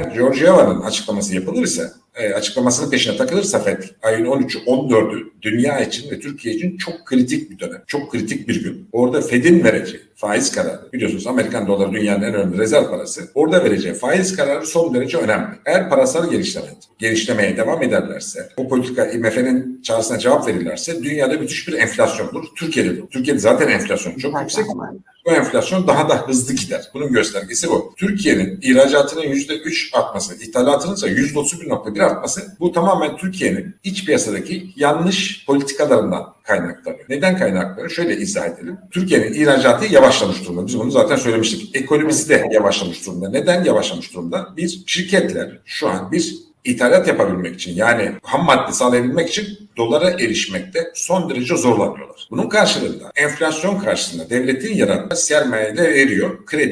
Eğer Georgieva'nın açıklaması yapılırsa, e, açıklamasının peşine takılırsa FED ayın 13'ü 14'ü dünya için ve Türkiye için çok kritik bir dönem. Çok kritik bir gün. Orada FED'in vereceği faiz kararı biliyorsunuz Amerikan doları dünyanın en önemli rezerv parası. Orada vereceği faiz kararı son derece önemli. Eğer parasal gelişleme, gelişlemeye devam ederlerse, bu politika IMF'nin çağrısına cevap verirlerse dünyada müthiş bir enflasyon olur. Türkiye'de de. Türkiye'de zaten enflasyon çok yüksek. Bu enflasyon daha da hızlı gider. Bunun göstergesi bu. Türkiye'nin ihracatının %3 artması, ithalatının ise %31.1 artması bu tamamen Türkiye'nin iç piyasadaki yanlış politikalarından kaynaklanıyor. Neden kaynaklanıyor? Şöyle izah edelim. Türkiye'nin ihracatı yavaşlamış durumda. Biz bunu zaten söylemiştik. Ekonomisi de yavaşlamış durumda. Neden yavaşlamış durumda? Bir, şirketler şu an bir ithalat yapabilmek için yani ham madde sağlayabilmek için dolara erişmekte son derece zorlanıyorlar. Bunun karşılığında enflasyon karşısında devletin yarattığı sermayeler eriyor, kredi